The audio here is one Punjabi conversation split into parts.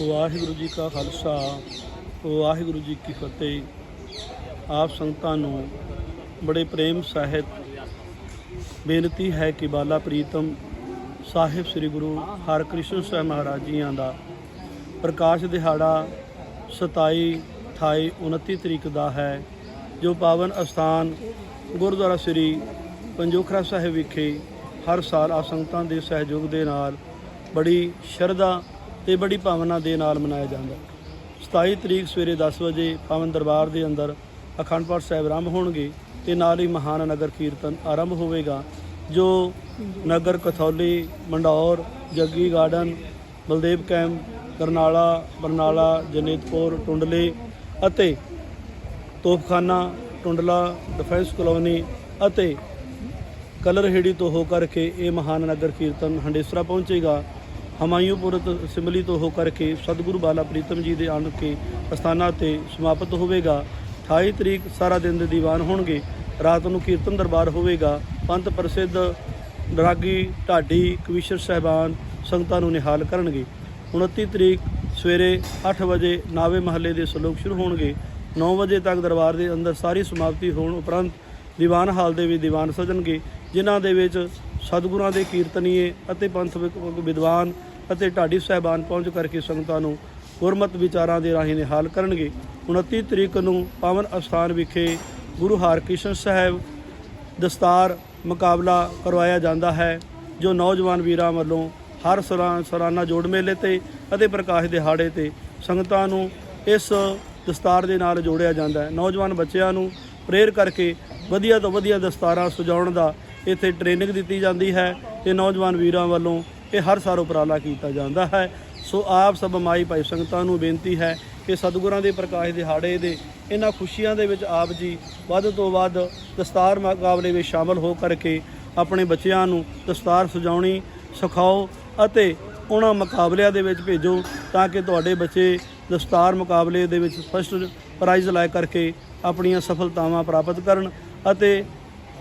ਵਾਹਿਗੁਰੂ ਜੀ ਕਾ ਖਾਲਸਾ, ਵਾਹਿਗੁਰੂ ਜੀ ਕੀ ਫਤਿਹ। ਆਪ ਸੰਗਤਾਂ ਨੂੰ ਬੜੇ ਪ੍ਰੇਮ ਸਹਿਤ, ਬੇਨਤੀ ਹੈ ਕਿ ਬਾਲਾ ਪ੍ਰੀਤਮ ਸਾਹਿਬ ਸ੍ਰੀ ਗੁਰੂ ਹਰਕ੍ਰਿਸ਼ਨ ਸਾਹਿਬ ਮਹਾਰਾਜ ਜੀਆਂ ਦਾ ਪ੍ਰਕਾਸ਼ ਦਿਹਾੜਾ 27 28 29 ਤਰੀਕ ਦਾ ਹੈ, ਜੋ ਪਾਵਨ ਅਸਥਾਨ ਗੁਰਦੁਆਰਾ ਸ੍ਰੀ ਪੰਜੋਖਰਾ ਸਾਹਿਬ ਵਿਖੇ ਹਰ ਸਾਲ ਆ ਸੰਗਤਾਂ ਦੇ ਸਹਿਯੋਗ ਦੇ ਨਾਲ ਬੜੀ ਸ਼ਰਧਾ ਤੇ ਬੜੀ ਭਾਵਨਾ ਦੇ ਨਾਲ ਮਨਾਇਆ ਜਾਂਦਾ। ਹੈ 27 ਤਰੀਕ ਸਵੇਰੇ 10 ਵਜੇ ਪਾਵਨ ਦਰਬਾਰ ਦੇ ਅੰਦਰ ਅਖੰਡ ਪਾਠ ਸਾਹਿਬ ਆਰੰਭ ਹੋਣਗੇ ਤੇ ਨਾਲ ਹੀ ਮਹਾਨ ਨਗਰ ਕੀਰਤਨ ਆਰੰਭ ਹੋਵੇਗਾ, ਜੋ ਨਗਰ ਕਥੌਲੀ, ਮੰਡੌਰ, ਜੱਗੀ ਗਾਰਡਨ, ਬਲਦੇਵ ਕੈਂਪ, ਕਰਨਾਲਾ, ਬਰਨਾਲਾ, ਜਨੇਤਪੁਰ, ਟੁੰਡਲੇ ਅਤੇ ਤੋਪਖਾਨਾ, ਟੁੰਡਲਾ, ਡਿਫੈਂਸ ਕਲੋਨੀ ਅਤੇ ਕਲਰਹੇੜੀ ਤੋਂ ਹੋ ਕਰਕੇ ਇਹ ਮਹਾਨ ਨਗਰ ਕੀਰਤਨ ਹੰਡੇਸਰਾ ਪਹੁੰਚੇਗਾ। ਹਮਾਇੂਪੁਰ ਤੋਂ ਸਿਮਲੀ ਤੋਂ ਹੋ ਕਰਕੇ ਸਤਿਗੁਰੂ ਬਾਲਾ ਪ੍ਰੀਤਮ ਜੀ ਦੇ ਆਣ ਕੇ ਅਸਥਾਨਾਂ ਤੇ ਸਮਾਪਤ ਹੋਵੇਗਾ। 28 ਤਰੀਕ ਸਾਰਾ ਦਿਨ ਦੇ ਦੀਵਾਨ ਹੋਣਗੇ। ਰਾਤ ਨੂੰ ਕੀਰਤਨ ਦਰਬਾਰ ਹੋਵੇਗਾ। ਪੰਥ ਪ੍ਰਸਿੱਧ ਰਾਗੀ ਢਾਡੀ ਕਵੀਸ਼ਰ ਸਹਿਬਾਨ ਸੰਗਤਾਂ ਨੂੰ ਨਿਹਾਲ ਕਰਨਗੇ। 29 ਤਰੀਕ ਸਵੇਰੇ 8 ਵਜੇ ਨਾਵੇ ਮਹੱਲੇ ਦੇ ਸਲੋਕ ਸ਼ੁਰੂ ਹੋਣਗੇ। 9 ਵਜੇ ਤੱਕ ਦਰਬਾਰ ਦੇ ਅੰਦਰ ਸਾਰੀ ਸਮਾਪਤੀ ਹੋਣ ਉਪਰੰਤ ਦੀਵਾਨ ਹਾਲ ਦੇ ਵਿੱਚ ਦੀਵਾਨ ਸਜਣਗੇ, ਜਿਨ੍ਹਾਂ ਦੇ ਵਿੱਚ ਸਤਿਗੁਰਾਂ ਦੇ ਕੀਰਤਨੀਏ ਅਤੇ ਪੰਥ ਵਿਦਵਾਨ ਅਤੇ ਢਾਡੀ ਸਹਿਬਾਨ ਪਹੁੰਚ ਕਰਕੇ ਸੰਗਤਾਂ ਨੂੰ ਗੁਰਮਤ ਵਿਚਾਰਾਂ ਦੇ ਰਾਹੀਂ ਨਿਹਾਲ ਕਰਨਗੇ। 29 ਤਰੀਕ ਨੂੰ ਪਾਵਨ ਅਸਥਾਨ ਵਿਖੇ ਗੁਰੂ ਹਰਕ੍ਰਿਸ਼ਨ ਸਾਹਿਬ ਦਸਤਾਰ ਮੁਕਾਬਲਾ ਕਰਵਾਇਆ ਜਾਂਦਾ ਹੈ, ਜੋ ਨੌਜਵਾਨ ਵੀਰਾਂ ਵੱਲੋਂ ਹਰ ਸਰਾ- ਸਾਲਾਨਾ ਜੋੜ ਮੇਲੇ ਤੇ ਅਤੇ ਪ੍ਰਕਾਸ਼ ਦਿਹਾੜੇ ਤੇ ਸੰਗਤਾਂ ਨੂੰ ਇਸ ਦਸਤਾਰ ਦੇ ਨਾਲ ਜੋੜਿਆ ਜਾਂਦਾ ਹੈ। ਨੌਜਵਾਨ ਬੱਚਿਆਂ ਨੂੰ ਪ੍ਰੇਰ ਕਰਕੇ ਵਧੀਆ ਤੋਂ ਵਧੀਆ ਦਸਤਾਰਾਂ ਸਜਾਉਣ ਦਾ ਇੱਥੇ ਟ੍ਰੇਨਿੰਗ ਦਿੱਤੀ ਜਾਂਦੀ ਹੈ ਤੇ ਨੌਜਵਾਨ ਵੀਰਾਂ ਵੱਲੋਂ ਇਹ ਹਰ ਸਾਲ ਉਪਰਾਲਾ ਕੀਤਾ ਜਾਂਦਾ ਹੈ। ਸੋ ਆਪ ਸਭ ਮਾਈ ਭਾਈ ਸੰਗਤਾਂ ਨੂੰ ਬੇਨਤੀ ਹੈ ਕਿ ਸਤਿਗੁਰਾਂ ਦੇ ਪ੍ਰਕਾਸ਼ ਦਿਹਾੜੇ ਦੇ ਇਹਨਾਂ ਖੁਸ਼ੀਆਂ ਦੇ ਵਿੱਚ ਆਪ ਜੀ ਵੱਧ ਤੋਂ ਵੱਧ ਦਸਤਾਰ ਮੁਕਾਬਲੇ ਵਿੱਚ ਸ਼ਾਮਲ ਹੋ ਕਰਕੇ ਆਪਣੇ ਬੱਚਿਆਂ ਨੂੰ ਦਸਤਾਰ ਸਜਾਉਣੀ, ਸਿਖਾਓ ਅਤੇ ਉਹਨਾਂ ਮੁਕਾਬਲਿਆਂ ਦੇ ਵਿੱਚ ਭੇਜੋ ਤਾਂ ਕਿ ਤੁਹਾਡੇ ਬੱਚੇ ਦਸਤਾਰ ਮੁਕਾਬਲੇ ਦੇ ਵਿੱਚ ਫਸਟ ਪ੍ਰਾਈਜ਼ ਲੈ ਕਰਕੇ ਆਪਣੀਆਂ ਸਫਲਤਾਵਾਂ ਪ੍ਰਾਪਤ ਕਰਨ ਅਤੇ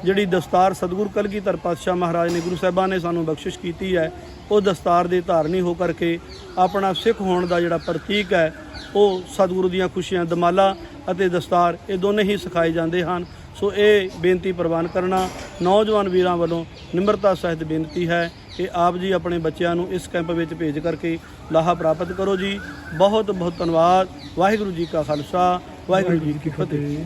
ਜਿਹੜੀ ਦਸਤਾਰ ਸਤਿਗੁਰੂ ਕਲਗੀਧਰ ਪਾਤਸ਼ਾਹ ਮਹਾਰਾਜ ਨੇ ਗੁਰੂ ਸਾਹਿਬਾਨ ਨੇ ਸਾਨੂੰ ਬਖਸ਼ਿਸ਼ ਕੀਤੀ ਹੈ, ਉਹ ਦਸਤਾਰ ਦੇ ਧਾਰਨੀ ਹੋ ਕਰਕੇ ਆਪਣਾ ਸਿੱਖ ਹੋਣ ਦਾ ਜਿਹੜਾ ਪ੍ਰਤੀਕ ਹੈ, ਉਹ ਸਤਿਗੁਰੂ ਦੀਆਂ ਖੁਸ਼ੀਆਂ ਦਮਾਲਾ ਅਤੇ ਦਸਤਾਰ ਇਹ ਦੋਨੇ ਹੀ ਸਿਖਾਏ ਜਾਂਦੇ ਹਨ। ਸੋ ਇਹ ਬੇਨਤੀ ਪ੍ਰਵਾਨ ਕਰਨਾ, ਨੌਜਵਾਨ ਵੀਰਾਂ ਵੱਲੋਂ ਨਿਮਰਤਾ ਸਹਿਤ ਬੇਨਤੀ ਹੈ ਕਿ ਆਪ ਜੀ ਆਪਣੇ ਬੱਚਿਆਂ ਨੂੰ ਇਸ ਕੈਂਪ ਵਿੱਚ ਭੇਜ ਕਰਕੇ ਲਾਹਾ ਪ੍ਰਾਪਤ ਕਰੋ ਜੀ। ਬਹੁਤ ਬਹੁਤ ਧੰਨਵਾਦ। ਵਾਹਿਗੁਰੂ ਜੀ ਕਾ ਖਾਲਸਾ, ਵਾਹਿਗੁਰੂ ਜੀ ਕੀ ਫਤਿਹ।